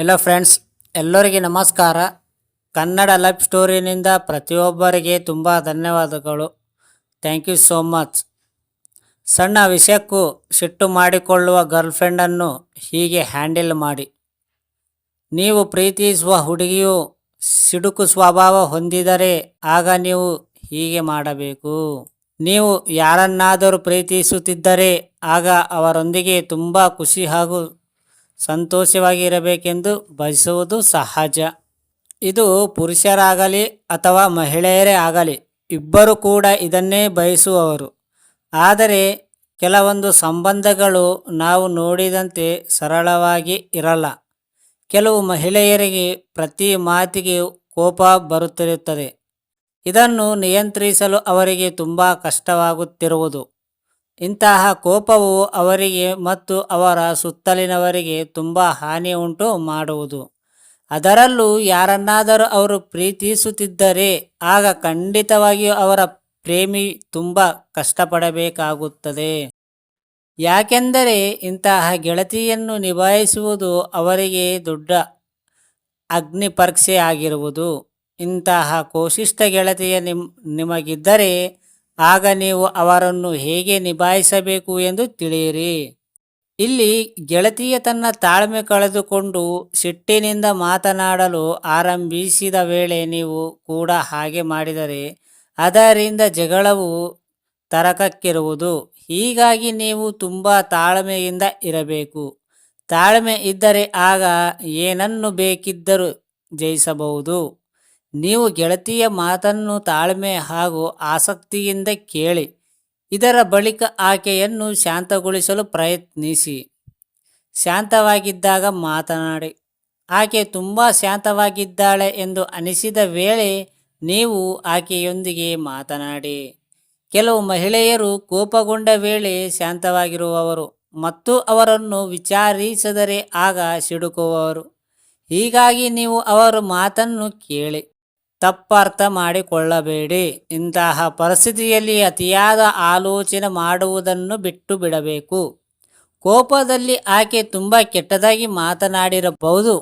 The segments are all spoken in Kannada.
ಎಲ್ಲ ಫ್ರೆಂಡ್ಸ್ ಎಲ್ಲರಿಗೆ ನಮಸ್ಕಾರ. ಕನ್ನಡ ಲೈಫ್ ಸ್ಟೋರಿನಿಂದ ಪ್ರತಿಯೊಬ್ಬರಿಗೆ ತುಂಬ ಧನ್ಯವಾದಗಳು. ಥ್ಯಾಂಕ್ ಯು ಸೋ ಮಚ್ ಸಣ್ಣ ವಿಷಯಕ್ಕೂ ಸಿಟ್ಟು ಮಾಡಿಕೊಳ್ಳುವ ಗರ್ಲ್ಫ್ರೆಂಡನ್ನು ಹೀಗೆ ಹ್ಯಾಂಡಲ್ ಮಾಡಿ. ನೀವು ಪ್ರೀತಿಸುವ ಹುಡುಗಿಯು ಸಿಡುಕು ಸ್ವಭಾವ ಹೊಂದಿದರೆ ಆಗ ನೀವು ಹೀಗೆ ಮಾಡಬೇಕು. ನೀವು ಯಾರನ್ನಾದರೂ ಪ್ರೀತಿಸುತ್ತಿದ್ದರೆ ಆಗ ಅವರೊಂದಿಗೆ ತುಂಬ ಖುಷಿ ಹಾಗೂ ಸಂತೋಷವಾಗಿರಬೇಕೆಂದು ಬಯಸುವುದು ಸಹಜ. ಇದು ಪುರುಷರಾಗಲಿ ಅಥವಾ ಮಹಿಳೆಯರೇ ಆಗಲಿ, ಇಬ್ಬರು ಕೂಡ ಇದನ್ನೇ ಬಯಸುವವರು. ಆದರೆ ಕೆಲವೊಂದು ಸಂಬಂಧಗಳು ನಾವು ನೋಡಿದಂತೆ ಸರಳವಾಗಿ ಇರಲ್ಲ. ಕೆಲವು ಮಹಿಳೆಯರಿಗೆ ಪ್ರತಿ ಮಾತಿಗೆ ಕೋಪ ಬರುತ್ತಿರುತ್ತದೆ. ಇದನ್ನು ನಿಯಂತ್ರಿಸಲು ಅವರಿಗೆ ತುಂಬ ಕಷ್ಟವಾಗುತ್ತಿರುವುದು. ಇಂತಹ ಕೋಪವು ಅವರಿಗೆ ಮತ್ತು ಅವರ ಸುತ್ತಲಿನವರಿಗೆ ತುಂಬ ಹಾನಿ ಉಂಟು ಮಾಡುವುದು. ಅದರಲ್ಲೂ ಯಾರನ್ನಾದರೂ ಅವರು ಪ್ರೀತಿಸುತ್ತಿದ್ದರೆ ಆಗ ಖಂಡಿತವಾಗಿಯೂ ಅವರ ಪ್ರೇಮಿ ತುಂಬ ಕಷ್ಟಪಡಬೇಕಾಗುತ್ತದೆ. ಯಾಕೆಂದರೆ ಇಂತಹ ಗೆಳತಿಯನ್ನು ನಿಭಾಯಿಸುವುದು ಅವರಿಗೆ ದೊಡ್ಡ ಅಗ್ನಿ ಪರೀಕ್ಷೆ ಆಗಿರುವುದು ಇಂತಹ ಕೋಶಿಷ್ಟ ಗೆಳತಿಯ ನಿಮ್, ನಿಮಗಿದ್ದರೆ ಆಗ ನೀವು ಅವರನ್ನು ಹೇಗೆ ನಿಭಾಯಿಸಬೇಕು ಎಂದು ತಿಳಿಯಿರಿ. ಇಲ್ಲಿ ಗೆಳತಿಯ ತನ್ನ ತಾಳ್ಮೆ ಕಳೆದುಕೊಂಡು ಸಿಟ್ಟಿನಿಂದ ಮಾತನಾಡಲು ಆರಂಭಿಸಿದ ವೇಳೆ ನೀವು ಕೂಡ ಹಾಗೆ ಮಾಡಿದರೆ ಅದರಿಂದ ಜಗಳವು ತರಕಕ್ಕಿರುವುದು. ಹೀಗಾಗಿ ನೀವು ತುಂಬ ತಾಳ್ಮೆಯಿಂದ ಇರಬೇಕು. ತಾಳ್ಮೆ ಇದ್ದರೆ ಆಗ ಏನನ್ನು ಬೇಕಿದ್ದರೂ ಜಯಿಸಬಹುದು. ನೀವು ಗೆಳತಿಯ ಮಾತನ್ನು ತಾಳ್ಮೆ ಹಾಗೂ ಆಸಕ್ತಿಯಿಂದ ಕೇಳಿ, ಇದರ ಬಳಿಕ ಆಕೆಯನ್ನು ಶಾಂತಗೊಳಿಸಲು ಪ್ರಯತ್ನಿಸಿ. ಶಾಂತವಾಗಿದ್ದಾಗ ಮಾತನಾಡಿ, ಆಕೆ ತುಂಬ ಶಾಂತವಾಗಿದ್ದಾಳೆ ಎಂದು ಅನಿಸಿದ ವೇಳೆ ನೀವು ಆಕೆಯೊಂದಿಗೆ ಮಾತನಾಡಿ. ಕೆಲವು ಮಹಿಳೆಯರು ಕೋಪಗೊಂಡ ವೇಳೆ ಶಾಂತವಾಗಿರುವವರು ಮತ್ತು ಅವರನ್ನು ವಿಚಾರಿಸದರೆ ಆಗ ಸಿಡುಕುವವರು. ಹೀಗಾಗಿ ನೀವು ಅವರ ಮಾತನ್ನು ಕೇಳಿ. ತಪ್ಪರ್ಥ ಮಾಡಿಕೊಳ್ಳಬೇಡಿ. ಇಂತಹ ಪರಿಸ್ಥಿತಿಯಲ್ಲಿ ಅತಿಯಾದ ಆಲೋಚನೆ ಮಾಡುವುದನ್ನು ಬಿಟ್ಟು ಬಿಡಬೇಕು. ಕೋಪದಲ್ಲಿ ಆಕೆ ತುಂಬ ಕೆಟ್ಟದಾಗಿ ಮಾತನಾಡಿರಬಹುದು.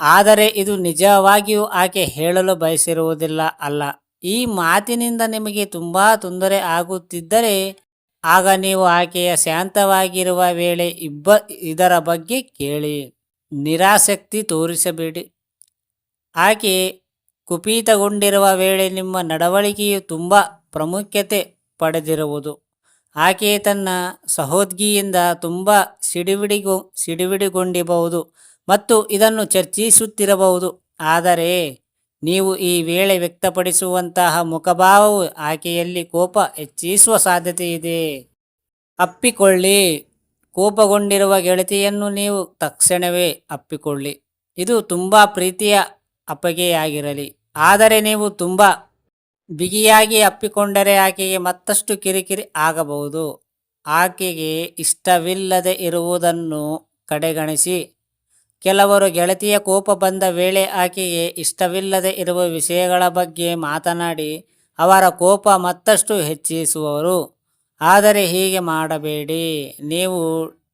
ಆದರೆ ಇದು ನಿಜವಾಗಿಯೂ ಆಕೆ ಹೇಳಲು ಬಯಸಿರುವುದಿಲ್ಲ ಅಲ್ಲ. ಈ ಮಾತಿನಿಂದ ನಿಮಗೆ ತುಂಬ ತೊಂದರೆ ಆಗುತ್ತಿದ್ದರೆ ಆಗ ನೀವು ಆಕೆಯ ಶಾಂತವಾಗಿರುವ ವೇಳೆ ಇಬ್ಬ, ಇದರ ಬಗ್ಗೆ ಕೇಳಿ. ನಿರಾಸಕ್ತಿ ತೋರಿಸಬೇಡಿ. ಆಕೆ ಕುಪಿತಗೊಂಡಿರುವ ವೇಳೆ ನಿಮ್ಮ ನಡವಳಿಕೆಯು ತುಂಬ ಪ್ರಾಮುಖ್ಯತೆ ಪಡೆದಿರುವುದು. ಆಕೆ ತನ್ನ ಸಹೋದ್ಗಿಯಿಂದ ತುಂಬ ಸಿಡಿವಿಡಿಗೊ ಸಿಡಿವಿಡಿಗೊಂಡಿರಬಹುದು ಮತ್ತು ಇದನ್ನು ಚರ್ಚಿಸುತ್ತಿರಬಹುದು. ಆದರೆ, ನೀವು ಈ ವೇಳೆ ವ್ಯಕ್ತಪಡಿಸುವಂತಹ ಮುಖಭಾವವು ಆಕೆಯಲ್ಲಿ ಕೋಪ ಹೆಚ್ಚಿಸುವ ಸಾಧ್ಯತೆ ಇದೆ ಅಪ್ಪಿಕೊಳ್ಳಿ. ಕೋಪಗೊಂಡಿರುವ ಗೆಳತಿಯನ್ನು ನೀವು ತಕ್ಷಣವೇ ಅಪ್ಪಿಕೊಳ್ಳಿ. ಇದು ತುಂಬ ಪ್ರೀತಿಯ ಅಪ್ಪಗೆಯಾಗಿರಲಿ ಆದರೆ ನೀವು ತುಂಬ ಬಿಗಿಯಾಗಿ ಅಪ್ಪಿಕೊಂಡರೆ ಆಕೆಗೆ ಮತ್ತಷ್ಟು ಕಿರಿಕಿರಿ ಆಗಬಹುದು. ಆಕೆಗೆ ಇಷ್ಟವಿಲ್ಲದೆ ಇರುವುದನ್ನು ಕಡೆಗಣಿಸಿ. ಕೆಲವರು ಗೆಳತಿಯ ಕೋಪ ಬಂದ ವೇಳೆ ಆಕೆಗೆ ಇಷ್ಟವಿಲ್ಲದೆ ಇರುವ ವಿಷಯಗಳ ಬಗ್ಗೆ ಮಾತನಾಡಿ ಅವರ ಕೋಪ ಮತ್ತಷ್ಟು ಹೆಚ್ಚಿಸುವರು. ಆದರೆ ಹೀಗೆ ಮಾಡಬೇಡಿ. ನೀವು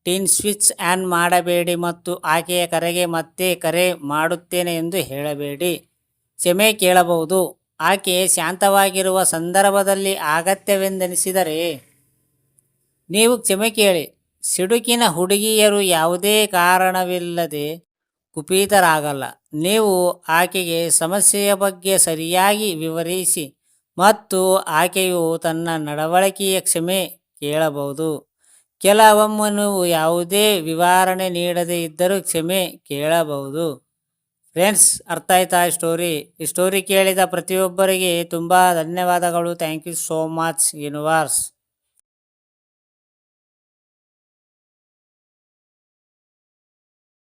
ಟೀನ್ ಸ್ವಿಚ್ ಆನ್ ಮಾಡಬೇಡಿ ಮತ್ತು ಆಕೆಯ ಕರೆಗೆ ಮತ್ತೆ ಕರೆ ಮಾಡುತ್ತೇನೆ ಎಂದು ಹೇಳಬೇಡಿ. ಕ್ಷಮೆ ಕೇಳಬಹುದು. ಆಕೆ ಶಾಂತವಾಗಿರುವ ಸಂದರ್ಭದಲ್ಲಿ ಅಗತ್ಯವೆಂದೆನಿಸಿದರೆ ನೀವು ಕ್ಷಮೆ ಕೇಳಿ. ಸಿಡುಕಿನ ಹುಡುಗಿಯರು ಯಾವುದೇ ಕಾರಣವಿಲ್ಲದೆ ಕುಪಿತರಾಗಲ್ಲ. ನೀವು ಆಕೆಗೆ ಸಮಸ್ಯೆಯ ಬಗ್ಗೆ ಸರಿಯಾಗಿ ವಿವರಿಸಿ ಮತ್ತು ಆಕೆಯು ತನ್ನ ನಡವಳಿಕೆಯ ಕ್ಷಮೆ ಕೇಳಬಹುದು. ಕೆಲವೊಮ್ಮೆ ಯಾವುದೇ ವಿವರಣೆ ನೀಡದೇ ಇದ್ದರೂ ಕ್ಷಮೆ ಕೇಳಬಹುದು. ಫ್ರೆಂಡ್ಸ್, ಅರ್ಥ ಆಯ್ತಾ ಈ ಸ್ಟೋರಿ? ಈ ಸ್ಟೋರಿ ಕೇಳಿದ ಪ್ರತಿಯೊಬ್ಬರಿಗೆ ತುಂಬ ಧನ್ಯವಾದಗಳು. Thank you so much universe